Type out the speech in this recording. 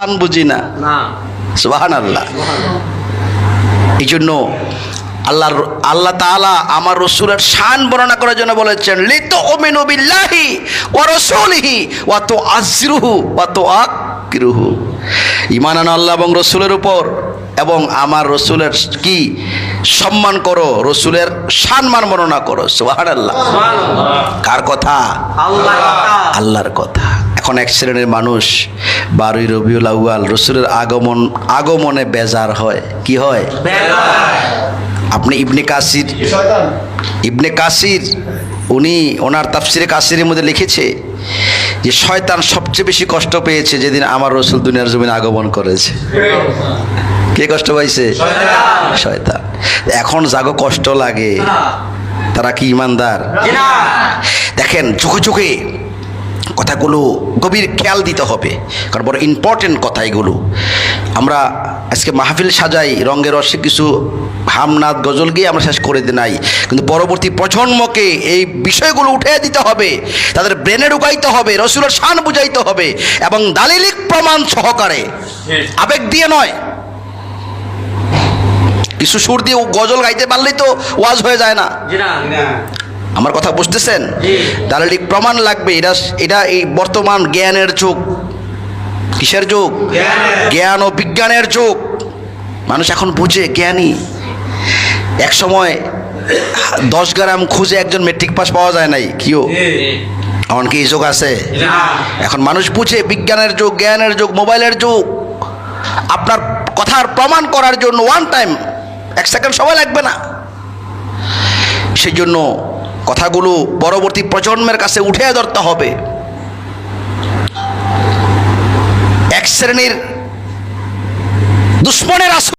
শান বুঝি না। সুবাহান আল্লাহ এই জন্য আল্লাহর আল্লাহ তাআলা আমার রসুলের শান বর্ণনা করার জন্য বলেছেন লিত ওমিনু বিল্লাহি ওয়া রাসূলিহি ওয়া তুআযিরুহু ওয়া তুআকিরুহু। ঈমান আনো আল্লাহ এবং রসুলের উপর এবং আমার রসুলের কি সম্মান করো রসুলের সম্মান বর্ণনা করো। সুবহানাল্লাহ। কার কথা। আল্লাহর কথা। এখন এক শ্রেণির মানুষ বারোই রবিউল আউয়াল রসুলের আগমন আগমনে বেজার হয়। কি হয়? আপনি ইবনে কাসির ইবনে কাসির উনি ওনার তাফসিরে কাসিরের মধ্যে লিখেছে যে শয়তান সবচেয়ে বেশি কষ্ট পেয়েছে যেদিন আমার রসুল দুনিয়ার জমিনে আগমন করেছে। কে কষ্ট পাইছে? শয়তান। এখন যাগো কষ্ট লাগে। তারা কি ইমানদার? দেখেন চোখে চোখে কথাগুলো গভীর খেয়াল দিতে হবে। কারণ বড় ইম্পর্টেন্ট কথা এগুলো আমরা আজকে মাহফিল সাজাই রঙের রসে কিছু হামনাথ গজল গিয়ে আমরা শেষ করে দিই নাই। কিন্তু পরবর্তী প্রজন্মকে এই বিষয়গুলো উঠে দিতে হবে তাদের ব্রেনে ঢুকাইতে হবে রসুলের শান বুঝাইতে হবে এবং দালিলিক প্রমাণ সহকারে। আবেগ দিয়ে নয়। কিছু সুর দিয়ে গজল গাইতে পারলেই তো ওয়াজ হয়ে যায় না। না। আমার কথা বুঝতেছেন। দালিলিক প্রমাণ লাগবে এটা এটা এই বর্তমান জ্ঞানের যুগ। কিসের যুগ? জ্ঞান ও বিজ্ঞানের যুগ। মানুষ এখন বুঝে জ্ঞানী। এক সময় দশ গ্রাম খুঁজে একজন মেট্রিক পাস পাওয়া যায় নাই কিও? এমন কি এই যুগ আছে? এখন মানুষ বুঝে বিজ্ঞানের যুগ জ্ঞানের যুগ মোবাইলের যুগ। আপনার কথার প্রমাণ করার জন্য ওয়ান টাইম এক সেকেন্ড সময় লাগবে না। সেই জন্য কথাগুলো পরবর্তী প্রজন্মের কাছে উঠে ধরতে হবে। এক শ্রেণির দুশ্মনের আসর